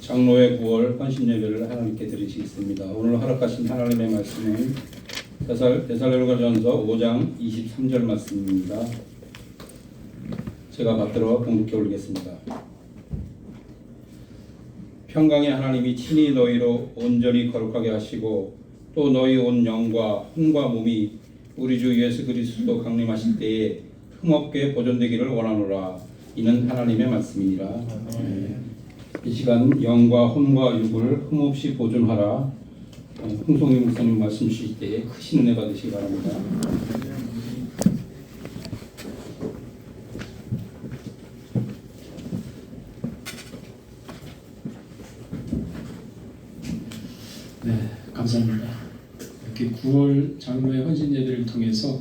장로의 9월 헌신 예배를 하나님께 드리시겠습니다. 오늘 허락하신 하나님의 말씀은 데살 데살로니가전서 5장 23절 말씀입니다. 제가 받들어 공독해 올리겠습니다. 평강의 하나님이 친히 너희로 온전히 거룩하게 하시고 또 너희 온 영과 혼과 몸이 우리 주 예수 그리스도 강림하실 때에 흠없게 보존되기를 원하노라. 이는 하나님의 말씀이니라. 아멘. 이 시간 영과 혼과 육을 흠없이 보존하라. 어, 홍성희 목사님 말씀 주실 때에 크신 은혜 받으시기 바랍니다. 네, 감사합니다. 이렇게 9월 장로의 헌신 예배를 통해서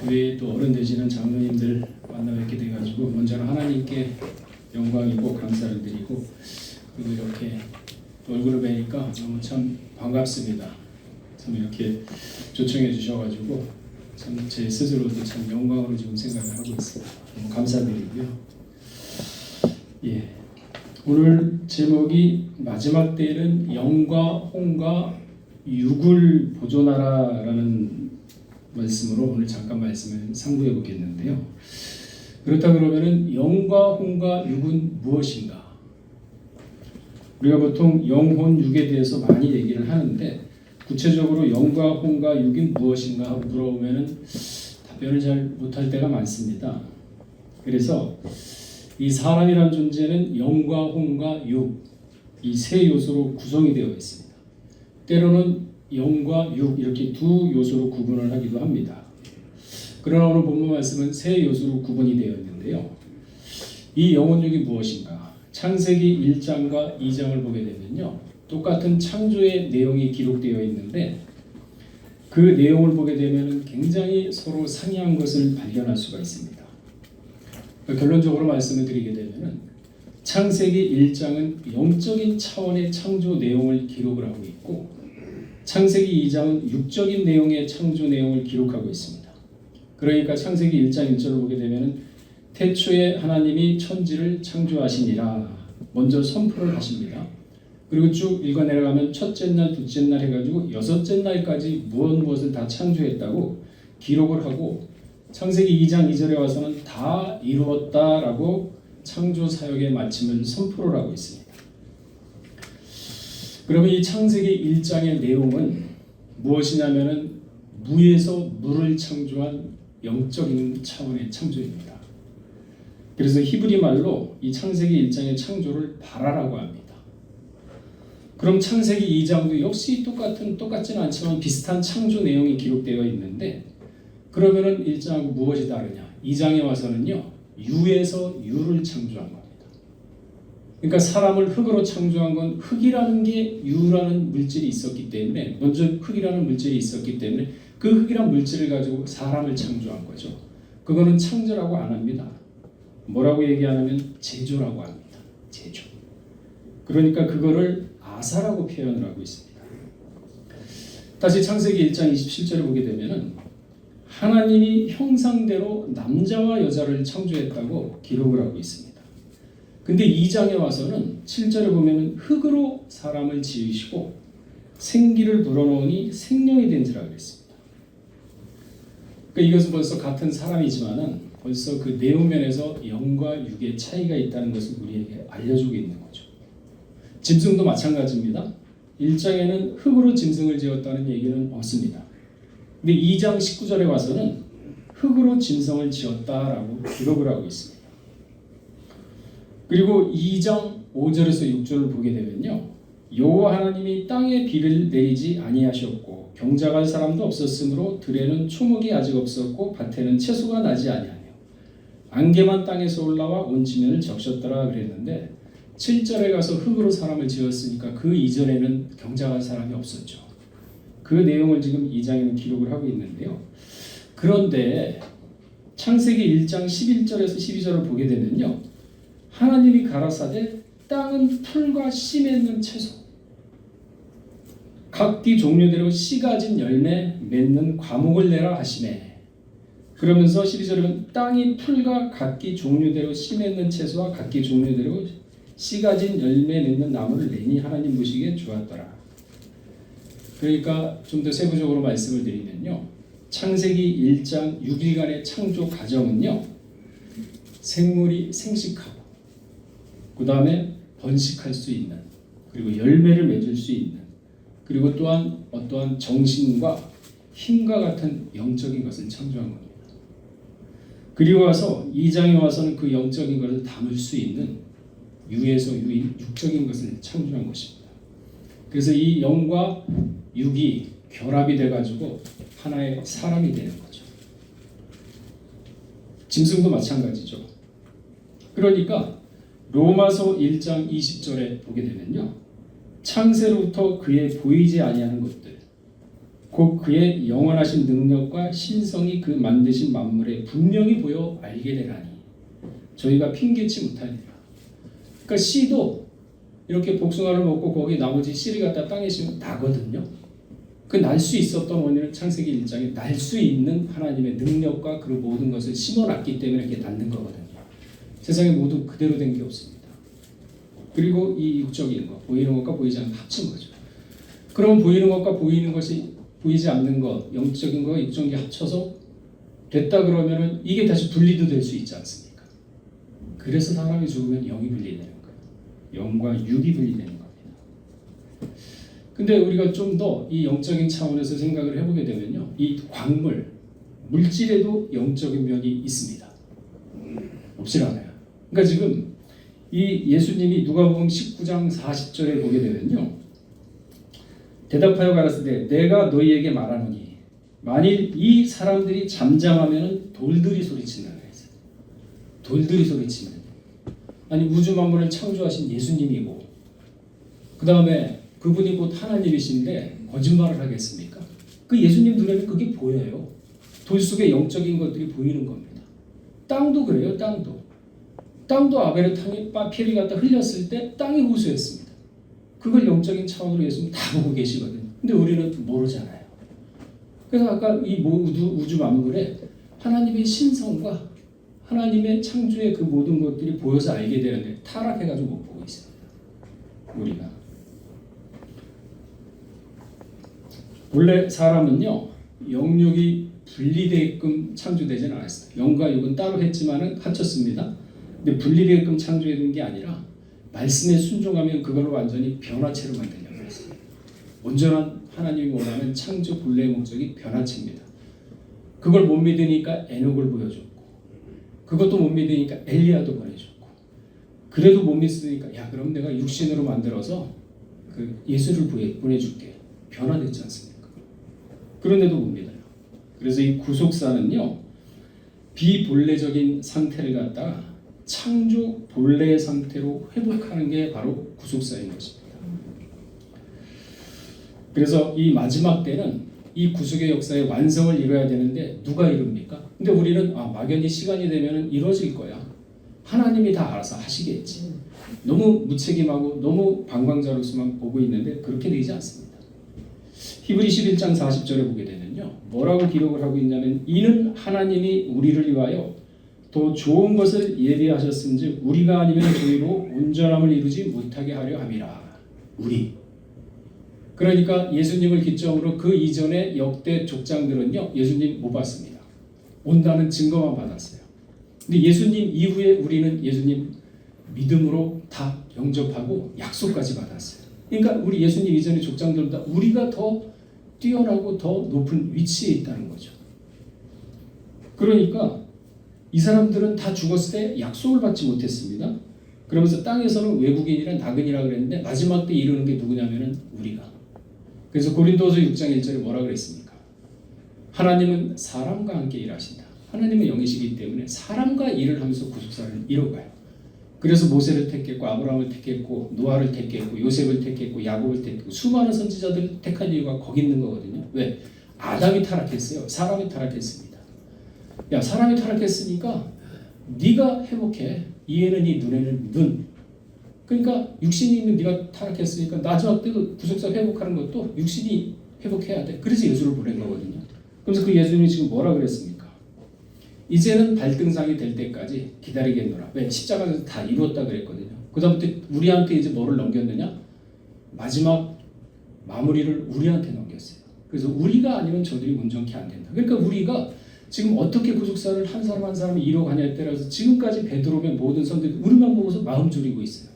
교회에 또 어른 되시는 장로님들 만나 뵙게 돼가지고 먼저는 하나님께 영광이고 감사를 드리고 그리고 이렇게 또 얼굴을 뵈니까 너무 참 반갑습니다. 참 이렇게 초청해 주셔가지고 참 제 스스로도 참 영광으로 지금 생각을 하고 있습니다. 너무 감사드리고요. 예, 오늘 제목이 마지막 때에는 영과 혼과 육을 보존하라라는 말씀으로 오늘 잠깐 말씀을 상고해 보겠는데요. 그렇다 그러면은 영과 혼과 육은 무엇인가? 우리가 보통 영혼 육에 대해서 많이 얘기를 하는데 구체적으로 영과 혼과 육이 무엇인가 물어보면은 답변을 잘 못할 때가 많습니다. 그래서 이 사람이란 존재는 영과 혼과 육, 이 세 요소로 구성이 되어 있습니다. 때로는 영과 육 이렇게 두 요소로 구분을 하기도 합니다. 그러나 오늘 본문 말씀은 세 요소로 구분이 되어 있는데요. 이 영혼육이 무엇인가? 창세기 1장과 2장을 보게 되면요. 똑같은 창조의 내용이 기록되어 있는데 그 내용을 보게 되면 굉장히 서로 상이한 것을 발견할 수가 있습니다. 결론적으로 말씀을 드리게 되면은 창세기 1장은 영적인 차원의 창조 내용을 기록을 하고 있고 창세기 2장은 육적인 내용의 창조 내용을 기록하고 있습니다. 그러니까 창세기 1장 1절을 보게 되면은 태초에 하나님이 천지를 창조하시니라 먼저 선포를 하십니다. 그리고 쭉 읽어 내려가면 첫째 날, 둘째 날 해가지고 여섯째 날까지 무엇 무엇을 다 창조했다고 기록을 하고 창세기 2장 2절에 와서는 다 이루었다라고 창조 사역의 마침을 선포를 하고 있습니다. 그러면 이 창세기 1장의 내용은 무엇이냐면은 무에서 물을 창조한 영적인 차원의 창조입니다. 그래서 히브리 말로 이 창세기 1장의 창조를 바라라고 합니다. 그럼 창세기 2장도 역시 똑같은 똑같지는 않지만 비슷한 창조 내용이 기록되어 있는데 그러면은 1장하고 무엇이 다르냐? 2장에 와서는요. 유에서 유를 창조한 겁니다. 그러니까 사람을 흙으로 창조한 건 흙이라는 게 유라는 물질이 있었기 때문에 먼저 흙이라는 물질이 있었기 때문에 그 흙이란 물질을 가지고 사람을 창조한 거죠. 그거는 창조라고 안 합니다. 뭐라고 얘기하냐면 제조라고 합니다. 제조. 그러니까 그거를 아사라고 표현을 하고 있습니다. 다시 창세기 1장 27절을 보게 되면은 하나님이 형상대로 남자와 여자를 창조했다고 기록을 하고 있습니다. 근데 2장에 와서는 7절에 보면은 흙으로 사람을 지으시고 생기를 불어넣으니 생명이 된지라 그랬습니다. 그러니까 이것은 벌써 같은 사람이지만은 벌써 그 내용면에서 영과 육의 차이가 있다는 것을 우리에게 알려주고 있는 거죠. 짐승도 마찬가지입니다. 1장에는 흙으로 짐승을 지었다는 얘기는 없습니다. 근데 2장 19절에 와서는 흙으로 짐승을 지었다라고 기록을 하고 있습니다. 그리고 2장 5절에서 6절을 보게 되면요. 여호와 하나님이 땅에 비를 내리지 아니하셨고 경작할 사람도 없었으므로 들에는 초목이 아직 없었고 밭에는 채소가 나지 아니하며 안개만 땅에서 올라와 온 지면을 적셨더라 그랬는데 7절에 가서 흙으로 사람을 지었으니까 그 이전에는 경작할 사람이 없었죠. 그 내용을 지금 2장에는 기록을 하고 있는데요. 그런데 창세기 1장 11절에서 12절을 보게 되면요. 하나님이 가라사대 땅은 풀과 씨 맺는 채소 각기 종류대로 씨 가진 열매 맺는 과목을 내라 하시네. 그러면서 12절에 땅이 풀과 각기 종류대로 씨 맺는 채소와 각기 종류대로 씨 가진 열매 맺는 나무를 내니 하나님 보시기에 좋았더라. 그러니까 좀 더 세부적으로 말씀을 드리면요. 창세기 1장 6일간의 창조 과정은요. 생물이 생식하고 그 다음에 번식할 수 있는 그리고 열매를 맺을 수 있는 그리고 또한 어떠한 정신과 힘과 같은 영적인 것을 창조한 겁니다. 그리고 와서 2장에 와서는 그 영적인 것을 담을 수 있는 유에서 유인 육적인 것을 창조한 것입니다. 그래서 이 영과 육이 결합이 돼가지고 하나의 사람이 되는 거죠. 짐승도 마찬가지죠. 그러니까 로마서 1장 20절에 보게 되면요. 창세로부터 그의 보이지 아니하는 것들 곧 그의 영원하신 능력과 신성이 그 만드신 만물에 분명히 보여 알게 되라니 저희가 핑계치 못하니라. 그러니까 씨도 이렇게 복숭아를 먹고 거기 나머지 씨를 갖다 땅에 심으면 나거든요. 그 날 수 있었던 원인은 창세기 1장에 날 수 있는 하나님의 능력과 그 모든 것을 심어놨기 때문에 이렇게 낳는 거거든요. 세상에 모두 그대로 된 게 없습니다. 그리고 이 육적인 것, 보이는 것과 보이지 않는 것 합친 거죠. 그러면 보이는 것과 보이는 것이 보이지 않는 것, 영적인 것과 육적인 게 합쳐서 됐다 그러면은 이게 다시 분리도 될 수 있지 않습니까? 그래서 사람이 죽으면 영이 분리되는 거예요. 영과 육이 분리되는 겁니다. 근데 우리가 좀 더 이 영적인 차원에서 생각을 해보게 되면요, 이 광물, 물질에도 영적인 면이 있습니다. 없지 않아요. 그러니까 지금 이 예수님이 누가복음 19장 40절에 보게 되면요. 대답하여 가라사대 내가 너희에게 말하노니 만일 이 사람들이 잠잠하면 돌들이 소리친다 그랬어요. 돌들이 소리치는 아니 우주 만물을 창조하신 예수님이고 그 다음에 그분이 곧 하나님이신데 거짓말을 하겠습니까? 그 예수님 눈에는 그게 보여요. 돌 속에 영적인 것들이 보이는 겁니다. 땅도 그래요. 땅도 땅도 아벨의 땅에 피를 갖다 흘렸을 때 땅이 호수였습니다. 그걸 영적인 차원으로 예수님 다 보고 계시거든요. 근데 우리는 모르잖아요. 그래서 아까 이 우주, 우주 만물에 하나님의 신성과 하나님의 창조의 그 모든 것들이 보여서 알게 되는데 타락해가지고 못 보고 있습니다. 우리가. 원래 사람은요, 영육이 분리되게끔 창조되지는 않았어요. 영과 육은 따로 했지만은 합쳤습니다. 근데 분리되게끔 창조된 게 아니라 말씀에 순종하면 그걸로 완전히 변화체로 만들려고 했어요. 온전한 하나님이 원하는 창조 본래의 목적이 변화체입니다. 그걸 못 믿으니까 에녹을 보여줬고 그것도 못 믿으니까 엘리야도 보내줬고 그래도 못 믿으니까 야 그럼 내가 육신으로 만들어서 그 예수를 보내줄게 변화됐지 않습니까? 그런데도 못 믿어요. 그래서 이 구속사는요 비본래적인 상태를 갖다가 창조 본래의 상태로 회복하는 게 바로 구속사인 것입니다. 그래서 이 마지막 때는 이 구속의 역사의 완성을 이뤄야 되는데 누가 이룹니까? 근데 우리는 아, 막연히 시간이 되면 이루어질 거야. 하나님이 다 알아서 하시겠지. 너무 무책임하고 너무 방광자로서만 보고 있는데 그렇게 되지 않습니다. 히브리 11장 40절에 보게 되면요. 뭐라고 기록을 하고 있냐면 이는 하나님이 우리를 위하여 더 좋은 것을 예비하셨은즉 우리가 아니면 저희로 온전함을 이루지 못하게 하려 함이라. 우리. 그러니까 예수님을 기점으로 그 이전의 역대 족장들은요 예수님 못 봤습니다. 온다는 증거만 받았어요. 근데 예수님 이후에 우리는 예수님 믿음으로 다 영접하고 약속까지 받았어요. 그러니까 우리 예수님 이전의 족장들보다 우리가 더 뛰어나고 더 높은 위치에 있다는 거죠. 그러니까 이 사람들은 다 죽었을 때 약속을 받지 못했습니다. 그러면서 땅에서는 외국인이란 나그니라 그랬는데 마지막 때 이루는 게 누구냐면은 우리가. 그래서 고린도서 6장 1절에 뭐라 그랬습니까? 하나님은 사람과 함께 일하신다. 하나님은 영이시기 때문에 사람과 일을 하면서 구속사를 이뤄가요. 그래서 모세를 택했고 아브라함을 택했고 노아를 택했고 요셉을 택했고 야곱을 택했고 수많은 선지자들을 택한 이유가 거기 있는 거거든요. 왜? 아담이 타락했어요. 사람이 타락했습니다. 야 사람이 타락했으니까 네가 회복해. 이에는 이 눈에는 눈. 그러니까 육신이 있는 네가 타락했으니까 마지막 때도 구속사 회복하는 것도 육신이 회복해야 돼. 그래서 예수를 보낸 거거든요. 그래서 그 예수님이 지금 뭐라 그랬습니까? 이제는 발등상이 될 때까지 기다리겠노라. 왜? 십자가에서 다 이루었다 그랬거든요. 그다음부터 우리한테 이제 뭐를 넘겼느냐? 마지막 마무리를 우리한테 넘겼어요. 그래서 우리가 아니면 저들이 온전케 안 된다. 그러니까 우리가 지금 어떻게 구속사를 한 사람 한 사람이 이뤄가냐에 따라서 지금까지 베드로의 모든 선들 우리만 보고서 마음 졸이고 있어요.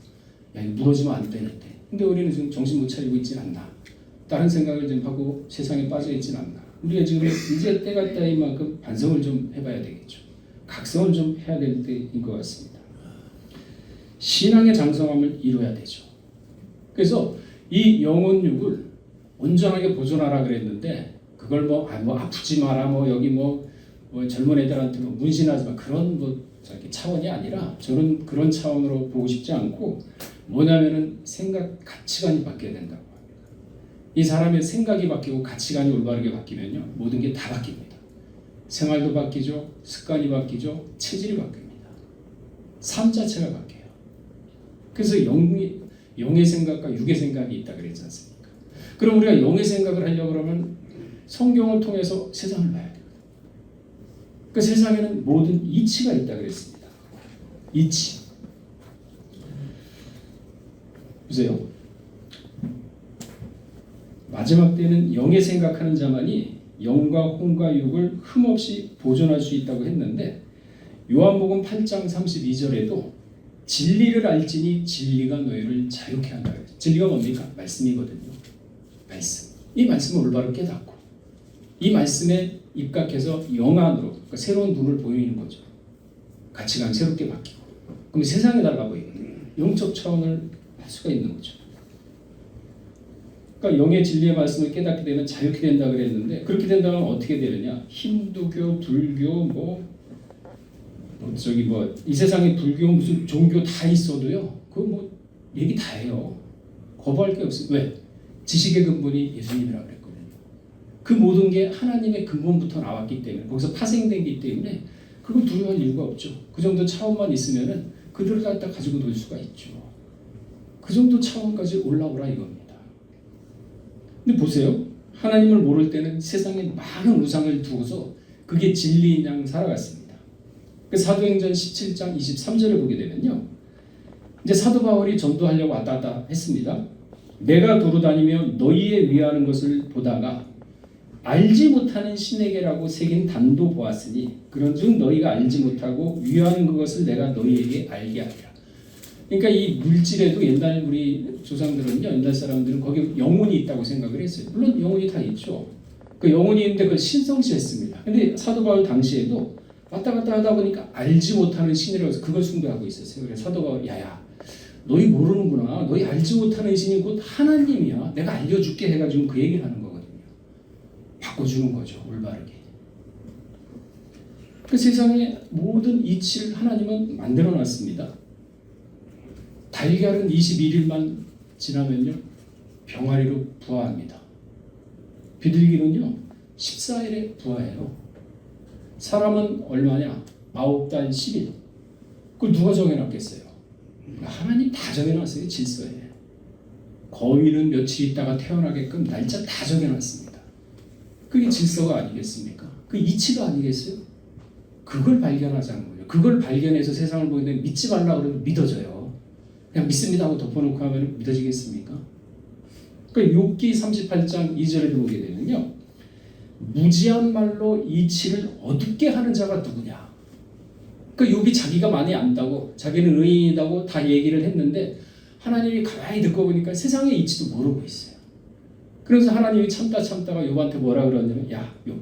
야 이거 무너지면 안 되는데. 근데 우리는 지금 정신 못 차리고 있진 않나. 다른 생각을 좀 하고 세상에 빠져 있진 않나. 우리가 지금 이제 때가 있다 이만큼 반성을 좀 해봐야 되겠죠. 각성을 좀 해야 될 때인 것 같습니다. 신앙의 장성함을 이루어야 되죠. 그래서 이 영혼육을 온전하게 보존하라 그랬는데 그걸 뭐, 아, 뭐 아프지 마라 뭐 여기 뭐, 뭐 젊은 애들한테 뭐 문신하지 마 그런 뭐 차원이 아니라 저는 그런 차원으로 보고 싶지 않고 뭐냐면은 생각 가치관이 바뀌어야 된다고 합니다. 이 사람의 생각이 바뀌고 가치관이 올바르게 바뀌면요 모든 게 다 바뀝니다. 생활도 바뀌죠, 습관이 바뀌죠, 체질이 바뀝니다. 삶 자체가 바뀌어요. 그래서 영이 영의 생각과 육의 생각이 있다 그랬지 않습니까? 그럼 우리가 영의 생각을 하려고 그러면 성경을 통해서 세상을 봐야 돼요. 그 세상에는 모든 이치가 있다 그랬습니다. 이치. 보세요. 마지막 때는 영의 생각하는 자만이 영과 혼과 육을 흠없이 보존할 수 있다고 했는데 요한복음 8장 32절에도 진리를 알지니 진리가 너희를 자유케 한다. 진리가 뭡니까? 말씀이거든요. 말씀. 이 말씀을 올바로 깨닫고 이 말씀에 입각해서 영안으로 그러니까 새로운 눈을 보이는 거죠. 가치관 새롭게 바뀌고 그럼 세상에 달라고 있거든요. 영적 차원을 할 수가 있는 거죠. 그러니까 영의 진리의 말씀을 깨닫게 되면 자유케 된다 그랬는데 그렇게 된다면 어떻게 되느냐? 힌두교, 불교, 뭐, 뭐 저기 뭐 이 세상에 불교 무슨 종교 다 있어도요. 그거 뭐 얘기 다 해요. 거부할 게 없어요. 왜? 지식의 근본이 예수님이라고 그랬거든요. 그 모든 게 하나님의 근본부터 나왔기 때문에 거기서 파생된기 때문에 그걸 두려워할 이유가 없죠. 그 정도 차원만 있으면은 그들을 갖다 가지고 놀 수가 있죠. 그 정도 차원까지 올라오라 이겁니다. 근데 보세요. 하나님을 모를 때는 세상에 많은 우상을 두고서 그게 진리인 양 살아갔습니다. 그 사도행전 17장 23절을 보게 되면요. 이제 사도 바울이 전도하려고 왔다 갔다 했습니다. 내가 도로 다니며 너희에 위하는 것을 보다가 알지 못하는 신에게라고 새긴 단도 보았으니 그런즉 너희가 알지 못하고 위하는 그것을 내가 너희에게 알게 하리라. 그러니까 이 물질에도 옛날 우리 조상들은요, 옛날 사람들은 거기 영혼이 있다고 생각을 했어요. 물론 영혼이 다 있죠. 그 영혼이 있는데 그걸 신성시했습니다. 근데 사도 바울 당시에도 왔다 갔다 하다 보니까 알지 못하는 신이라고 그걸 숭배하고 있었어요. 그래서 사도 바울 야야 너희 모르는구나. 너희 알지 못하는 신이 곧 하나님이야. 내가 알려줄게 해가지고 그 얘기를 하는. 바꿔주는 거죠. 올바르게. 그 세상의 모든 이치를 하나님은 만들어 놨습니다. 달걀은 21일만 지나면요 병아리로 부화합니다. 비둘기는요 14일에 부화해요. 사람은 얼마냐? 9달 10일. 그걸 누가 정해놨겠어요? 하나님 다 정해놨어요 질서에. 거위는 며칠 있다가 태어나게끔 날짜 다 정해놨습니다. 그게 질서가 아니겠습니까? 그 이치가 아니겠어요? 그걸 발견하자는 거예요. 그걸 발견해서 세상을 보는데 믿지 말라 그러면 믿어져요. 그냥 믿습니다 하고 덮어놓고 하면 믿어지겠습니까? 그 욥기 38장 2절을 보게 되면요. 무지한 말로 이치를 어둡게 하는 자가 누구냐? 그 욥이 자기가 많이 안다고 자기는 의인이라고 다 얘기를 했는데 하나님이 가만히 듣고 보니까 세상의 이치도 모르고 있어요. 그래서 하나님이 참다 참다가 욥한테 뭐라 그러냐면 야 욥,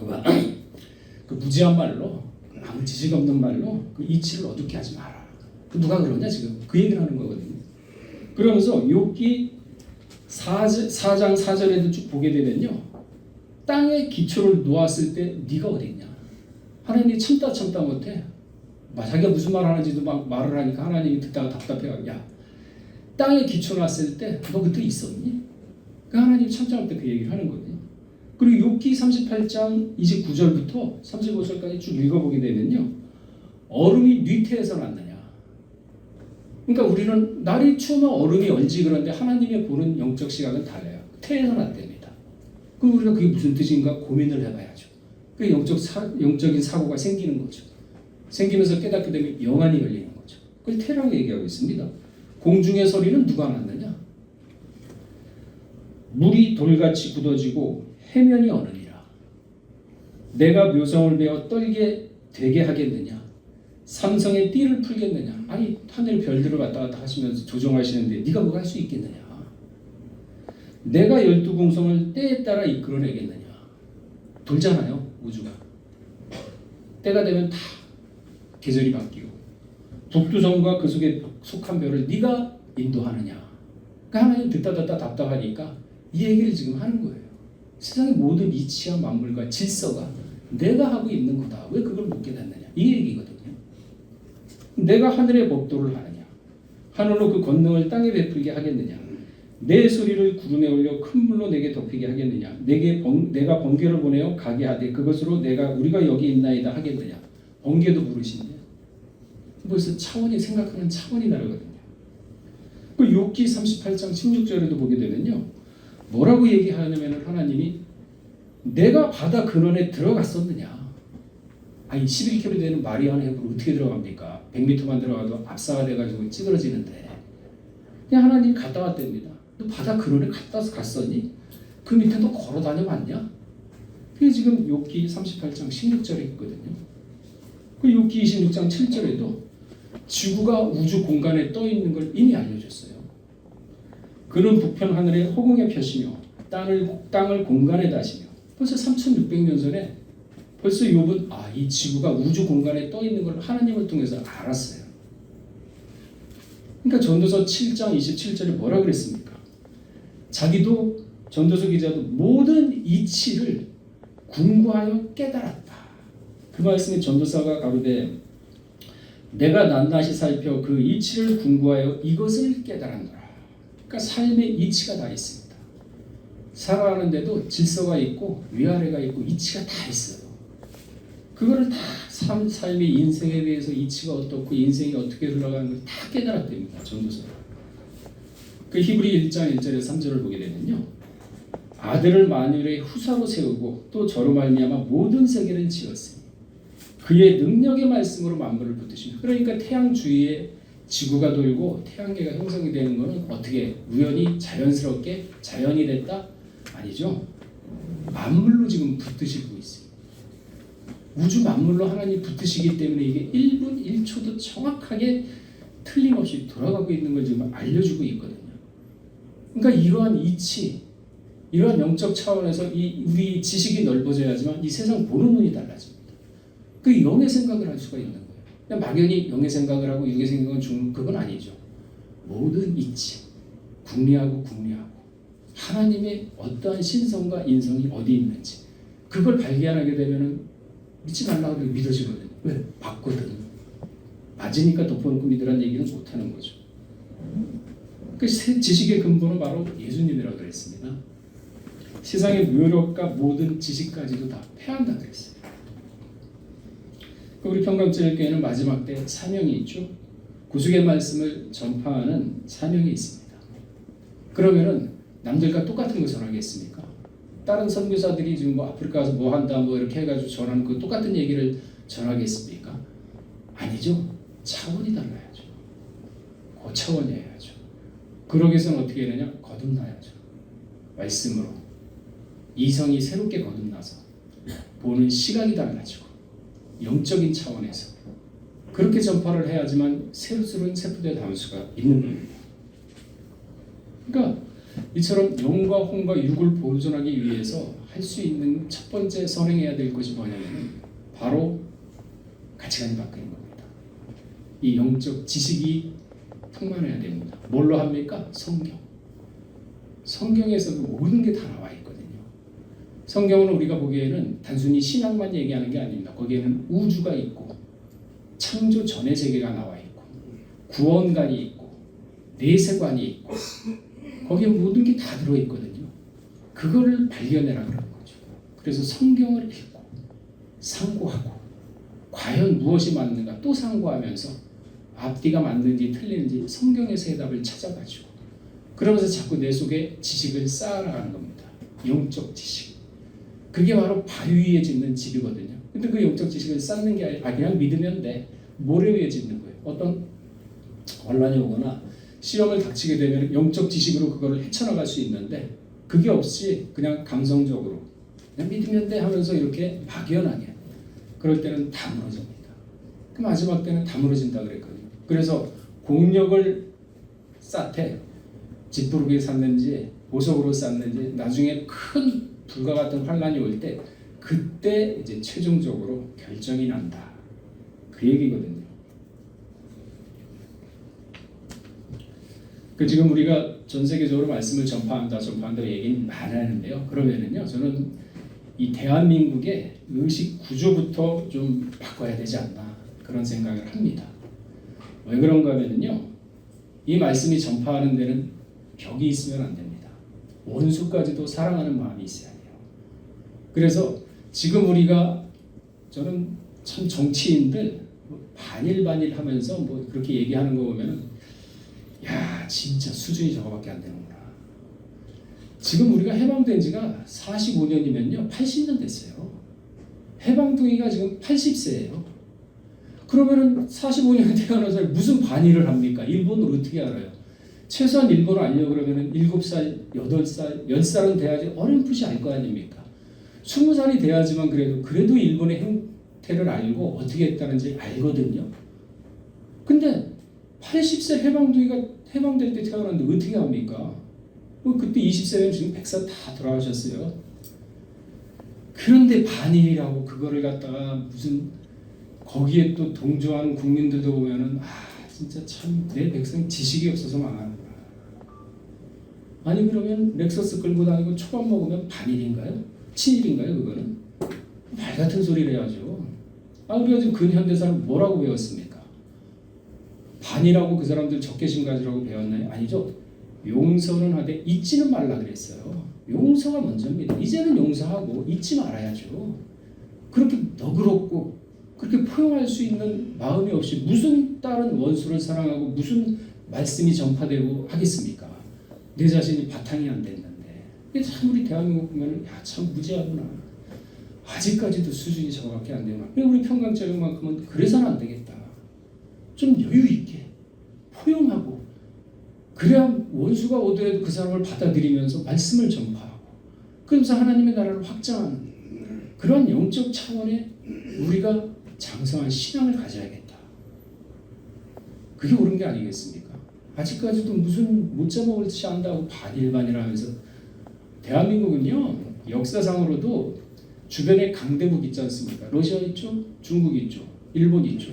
욥아 그 무지한 말로 아무 지식 없는 말로 그 이치를 어둡게 하지 마라. 그 누가 그러냐 지금 그 얘기를 하는 거거든요. 그러면서 욥기 4장 4절에도 쭉 보게 되면요. 땅에 기초를 놓았을 때 네가 어딨냐? 하나님이 참다 참다 못해. 막 자기가 무슨 말 하는지도 막 말을 하니까 하나님이 듣다가 답답해요. 야, 땅에 기초 놨을 때 너 그때 있었니? 그 하나님이 참다 못해 그 얘기를 하는 거거든요. 그리고 욥기 38장 29절부터 35절까지 쭉 읽어보게 되면요. 얼음이 뉘태에서 났느냐? 그러니까 우리는 날이 추우면 얼음이 얼지 그런데 하나님의 보는 영적 시각은 달라요. 태에서 났답니다. 그럼 우리가 그게 무슨 뜻인가 고민을 해봐야죠. 그 영적 사, 영적인 사고가 생기는 거죠. 생기면서 깨닫게 되면 영안이 열리는 거죠. 그걸 태라고 얘기하고 있습니다. 공중의 소리는 누가 났느냐? 물이 돌같이 굳어지고 해면이 어느니라. 내가 묘성을 베어 떨게 되게 하겠느냐? 삼성의 띠를 풀겠느냐? 아니 하늘 별들을 왔다 갔다 하시면서 조정하시는데 네가 뭐할수 있겠느냐? 내가 열두 공성을 때에 따라 이끌어내겠느냐? 돌잖아요 우주가. 때가 되면 다 계절이 바뀌고 북두성과 그 속에 속한 별을 네가 인도하느냐? 그러니까 하나님 듣다 듣다 답답하니까 이 얘기를 지금 하는 거예요. 세상의 모든 이치와 만물과 질서가 내가 하고 있는 거다. 왜 그걸 못 깨닫느냐? 이 얘기거든요. 내가 하늘의 법도를 하느냐? 하늘로 그 권능을 땅에 베풀게 하겠느냐? 내 소리를 구름에 올려 큰 물로 내게 덮이게 하겠느냐? 내게 번, 내가 번개를 보내어 가게 하되 그것으로 내가 우리가 여기 있나이다 하겠느냐? 번개도 부르신데 벌써 차원이 생각하는 차원이 다르거든요. 그 욥기 38장 16절에도 보게 되면요. 뭐라고 얘기하냐면 하나님이 내가 바다 근원에 들어갔었느냐? 아니 11km 되는 마리아나 해부로 어떻게 들어갑니까? 100m만 들어가도 압사가 돼가지고 찌그러지는데 그냥 하나님 갔다 왔답니다. 너 바다 근원에 갔다 갔었니? 그 밑에 너 걸어 다녀봤냐? 그게 지금 욥기 38장 16절에 있거든요. 그 욥기 26장 7절에도 지구가 우주 공간에 떠 있는 걸 이미 알려줬어요. 그는 북편 하늘에 허공에 펴시며 땅을 땅을 공간에 다시며 벌써 3,600년 전에 벌써 욥은 아 이 지구가 우주 공간에 떠 있는 걸 하나님을 통해서 알았어요. 그러니까 전도서 7장 27절에 뭐라 그랬습니까? 자기도 전도서 기자도 모든 이치를 궁구하여 깨달았다. 그 말씀에 전도사가 가로되 내가 낱낱이 살펴 그 이치를 궁구하여 이것을 깨달았노라. 그러니까 삶의 이치가 다 있습니다. 살아가는데도 질서가 있고 위아래가 있고 이치가 다 있어요. 그거를 다 삶, 삶의 인생에 대해서 이치가 어떻고 인생이 어떻게 흘러가는 걸 다 깨달았답니다. 전도서. 그 히브리 1장 1절에 3절을 보게 되면요. 아들을 만유의 후사로 세우고 또 저로 말미암아 모든 세계를 지었으니 그의 능력의 말씀으로 만물을 붙드시며 그러니까 태양 주위에 지구가 돌고 태양계가 형성이 되는 것은 어떻게 우연히 자연스럽게 자연이 됐다? 아니죠. 만물로 지금 붙드시고 있어요. 우주 만물로 하나님 붙드시기 때문에 이게 1분 1초도 정확하게 틀림없이 돌아가고 있는 걸 지금 알려주고 있거든요. 그러니까 이러한 이치, 이러한 영적 차원에서 이 우리 지식이 넓어져야지만 이 세상 보는 눈이 달라집니다. 그 영의 생각을 할 수가 있는 막연히 영의 생각을 하고 육의 생각은 죽는 그건 아니죠. 모든 이치, 궁리하고 궁리하고 하나님의 어떠한 신성과 인성이 어디 있는지 그걸 발견하게 되면은 믿지 말라고 믿어지거든요. 왜? 봤거든. 맞으니까 덮어놓고 믿으라는 얘기는 못하는 거죠. 그 지식의 근본은 바로 예수님이라고 그랬습니다. 세상의 묘력과 모든 지식까지도 다 패한다 그랬어요. 그 우리 평강제일교회는 마지막 때 사명이 있죠. 구속의 말씀을 전파하는 사명이 있습니다. 그러면은 남들과 똑같은 거 전하겠습니까? 다른 선교사들이 지금 뭐 아프리카 가서 뭐 한다 뭐 이렇게 해가지고 전하는 그 똑같은 얘기를 전하겠습니까? 아니죠. 차원이 달라야죠. 고차원이어야죠. 그러기 위해서는 어떻게 해야 되냐? 거듭나야죠. 말씀으로. 이성이 새롭게 거듭나서 보는 시각이 달라지고 영적인 차원에서 그렇게 전파를 해야지만 새로스러운 세포대 담수가 있는 겁니다. 그러니까 이처럼 영과 혼과 육을 보존하기 위해서 할 수 있는 첫 번째 선행해야 될 것이 뭐냐면 바로 가치관이 바뀌는 겁니다. 이 영적 지식이 풍만해야 됩니다. 뭘로 합니까? 성경. 성경에서 그 모든 게 다 나와 있거든요. 성경은 우리가 보기에는 단순히 신앙만 얘기하는 게 아닙니다. 거기에는 우주가 있고 창조 전의 세계가 나와 있고 구원관이 있고 내세관이 있고 거기에 모든 게 다 들어 있거든요. 그거를 발견해라 그러는 거죠. 그래서 성경을 읽고 상고하고 과연 무엇이 맞는가 또 상고하면서 앞뒤가 맞는지 틀리는지 성경에서 해답을 찾아가지고 그러면서 자꾸 내 속에 지식을 쌓아나가는 겁니다. 영적 지식. 그게 바로 바위 위에 짓는 집이거든요. 근데 그 영적 지식을 쌓는 게 아니라 아, 그냥 믿으면 돼. 모래 위에 짓는 거예요. 어떤 혼란이 오거나 시험을 닥치게 되면 영적 지식으로 그거를 헤쳐나갈 수 있는데 그게 없이 그냥 감성적으로 그냥 믿으면 돼 하면서 이렇게 막연하게 그럴 때는 다 무너집니다. 그 마지막 때는 다 무너진다 그랬거든요. 그래서 공력을 쌓되 짓부르게 샀는지 보석으로 쌓는지 나중에 큰 불과 같은 환란이 올 때 그때 이제 최종적으로 결정이 난다. 그 얘기거든요. 그 지금 우리가 전 세계적으로 말씀을 전파한다, 전파한다 얘기는 많았는데요. 그러면은요, 저는 이 대한민국의 의식 구조부터 좀 바꿔야 되지 않나 그런 생각을 합니다. 왜 그런가 하면요, 이 말씀이 전파하는 데는 벽이 있으면 안 됩니다. 원수까지도 사랑하는 마음이 있어야 돼요. 그래서 지금 우리가 저는 참 정치인들 뭐 반일반일 하면서 뭐 그렇게 얘기하는 거 보면은 야 진짜 수준이 저거밖에 안 되는구나. 지금 우리가 해방된 지가 45년이면요 80년 됐어요. 해방둥이가 지금 80세예요. 그러면은 45년 태어난 사람이 무슨 반일을 합니까? 일본을 어떻게 알아요? 최소한 일본어 알려고 그러면은 7살, 8살, 10살은 돼야지 어렴풋이 알 거 아닙니까? 20살이 돼야지만 그래도 그래도 일본의 형태를 알고 어떻게 했다는지 알거든요. 근데 80세 해방둥이가 해방될 때 태어났는데 어떻게 합니까? 뭐 그때 20세면 지금 100살 다 돌아가셨어요. 그런데 반일이라고 그거를 갖다가 무슨 거기에 또 동조하는 국민들도 보면은 아 진짜 참 내 백성 지식이 없어서 망하는구나. 아니 그러면 렉서스 끌고 다니고 초밥 먹으면 반일인가요? 친일인가요 그거는? 말 같은 소리를 해야죠. 아 우리가 지금 근현대사를 뭐라고 배웠습니까? 반이라고 그 사람들 적개심 가지라고 배웠나요? 아니죠. 용서는 하되 잊지는 말라 그랬어요. 용서가 먼저입니다. 이제는 용서하고 잊지 말아야죠. 그렇게 너그럽고 그렇게 포용할 수 있는 마음이 없이 무슨 다른 원수를 사랑하고 무슨 말씀이 전파되고 하겠습니까? 내 자신이 바탕이 안 됐는 데. 근데 참 우리 대한민국 보면 야 참 무지하구나. 아직까지도 수준이 저밖에 안 되나. 우리 평강제국만큼은 그래서는 안 되겠다. 좀 여유 있게 포용하고 그래야 원수가 오더라도 그 사람을 받아들이면서 말씀을 전파하고 그러면서 하나님의 나라를 확장하는 그런 영적 차원의 우리가 장성한 신앙을 가져야겠다. 그게 옳은 게 아니겠습니까? 아직까지도 무슨 못 잡아올 듯이 한다고 반일반이라 면서 대한민국은요 역사상으로도 주변에 강대국 있지 않습니까? 러시아 있죠, 중국 있죠, 일본 있죠.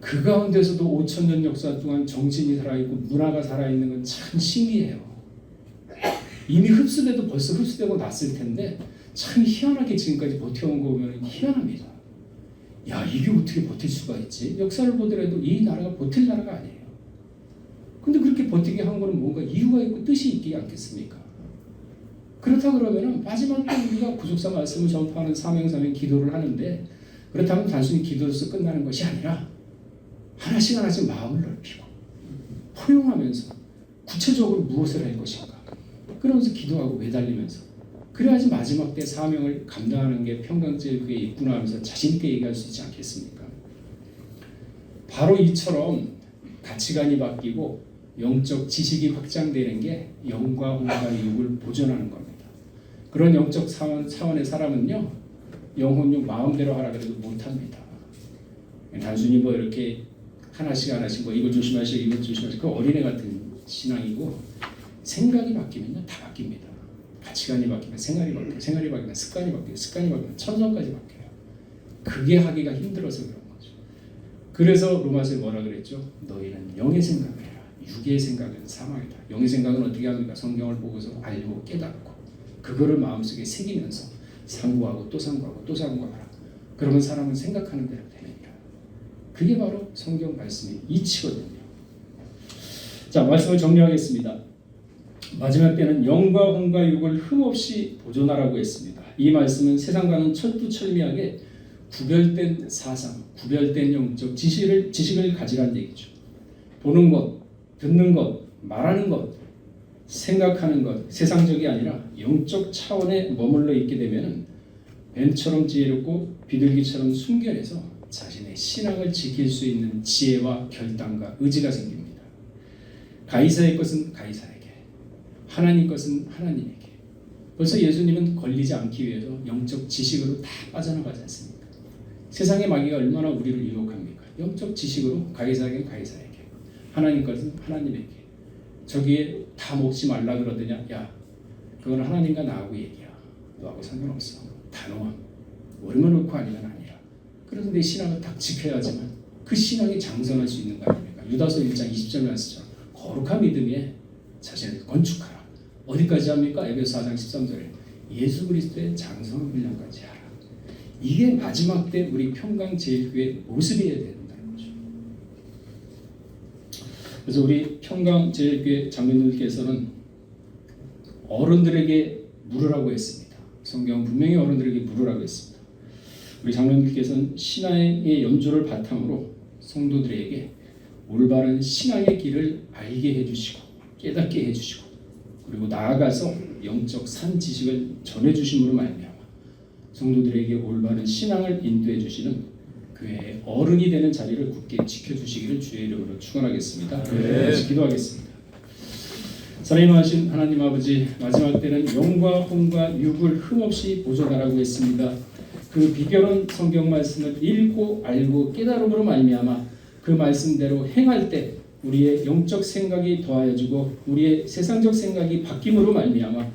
그 가운데서도 5천 년 역사 동안 정신이 살아있고 문화가 살아있는 건 참 신기해요. 이미 흡수돼도 벌써 흡수되고 났을 텐데 참 희한하게 지금까지 버텨온 거 보면 희한합니다. 야 이게 어떻게 버틸 수가 있지? 역사를 보더라도 이 나라가 버틸 나라가 아니에요. 근데 그렇게 버티게 한 거는 뭔가 이유가 있고 뜻이 있지 않겠습니까? 그렇다 그러면은 마지막 때 우리가 구속사 말씀을 전파하는 사명사명 기도를 하는데 그렇다면 단순히 기도로서 끝나는 것이 아니라 하나씩 하나씩 마음을 넓히고 포용하면서 구체적으로 무엇을 할 것인가 그러면서 기도하고 매달리면서 그래야지 마지막 때 사명을 감당하는 게 평강제국에 있구나 하면서 자신 있게 얘기할 수 있지 않겠습니까? 바로 이처럼 가치관이 바뀌고 영적 지식이 확장되는 게 영과 혼과 육을 보존하는 겁니다. 그런 영적 사원, 사원의 사람은요 영혼육 마음대로 하라 그래도 못합니다. 단순히 뭐 이렇게 하나씩 하나씩 뭐 이거 조심하시고 이거 조심하시고 그 어린애 같은 신앙이고 생각이 바뀌면요 다 바뀝니다. 가치관이 바뀌면 생활이 바뀌고 생활이 바뀌면 습관이 바뀌고 습관이 바뀌면 천성까지 바뀌어요. 그게 하기가 힘들어서 그런 거죠. 그래서 로마서에 뭐라 그랬죠? 너희는 영의 해라. 육의 생각은 사망이다. 영의 생각은 어떻게 합니까? 성경을 보고서 알고 깨닫고 그거를 마음속에 새기면서 상고하고 또 상고하고 또 상고하라. 그러면 사람은 생각하는 대로 되느니라. 그게 바로 성경 말씀의 이치거든요. 자, 말씀을 정리하겠습니다. 마지막 때는 영과 혼과 육을 흠없이 보존하라고 했습니다. 이 말씀은 세상과는 철두철미하게 구별된 사상, 구별된 영적 지식을 지식을 가지라는 얘기죠. 보는 것, 듣는 것, 말하는 것, 생각하는 것 세상적이 아니라 영적 차원에 머물러 있게 되면은 뱀처럼 지혜롭고 비둘기처럼 순결해서 자신의 신앙을 지킬 수 있는 지혜와 결단과 의지가 생깁니다. 가이사의 것은 가이사에게, 하나님 것은 하나님에게. 벌써 예수님은 걸리지 않기 위해서 영적 지식으로 다 빠져나가지 않습니까? 세상의 마귀가 얼마나 우리를 유혹합니까? 영적 지식으로 가이사에게 가이사에게, 하나님 것은 하나님에게. 저기에 다 먹지 말라 그러더냐? 야, 그건 하나님과 나하고 얘기야. 너하고 상관없어. 단호함. 얼마 놓고 아니면 아니라. 그래서 내 신앙을 딱 지켜야지만 그 신앙이 장성할 수 있는 거 아닙니까? 유다서 1장 20절 말씀처럼 거룩한 믿음에 자신을 건축하라. 어디까지 합니까? 에베소 4장 13절에 예수 그리스도의 장성한 분량까지 하라. 이게 마지막 때 우리 평강 제일교회 모습이어야 된다는 거죠. 그래서 우리 평강 제일교회 장로님께서는 어른들에게 물으라고 했습니다. 성경 분명히 어른들에게 물으라고 했습니다. 우리 장로님께서는 신앙의 연조를 바탕으로 성도들에게 올바른 신앙의 길을 알게 해주시고 깨닫게 해주시고 그리고 나아가서 영적 산 지식을 전해주심으로 말미암아 성도들에게 올바른 신앙을 인도해 주시는 교회의 어른이 되는 자리를 굳게 지켜주시기를 주의 이름으로 축원하겠습니다. 네. 같이 기도하겠습니다. 사랑하신 하나님 아버지 마지막 때는 영과 혼과 육을 흠없이 보존하라고 했습니다. 그 비결은 성경 말씀을 읽고 알고 깨달음으로 말미암아 그 말씀대로 행할 때 우리의 영적 생각이 더하여지고 우리의 세상적 생각이 바뀜으로 말미암아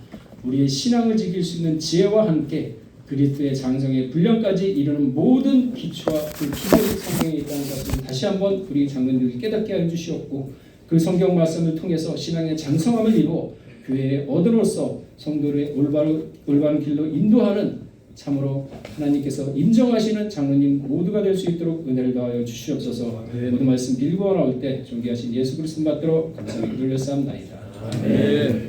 우리의 신앙을 지킬 수 있는 지혜와 함께 그리스도의 장성의 분량까지 이르는 모든 기초와 그 기본이 성경에 있다는 것을 다시 한번 우리 장로님들이 깨닫게 해 주시옵고 그 성경 말씀을 통해서 신앙의 장성함을 이루어 교회의 어른으로서 성도를 올바른 올바른 길로 인도하는 참으로 하나님께서 인정하시는 장로님 모두가 될 수 있도록 은혜를 더하여 주시옵소서. 모든 말씀 빌고 나올 때 존귀하신 예수 그리스도 받들어 감사하게 돌렸사옵나이다. 네.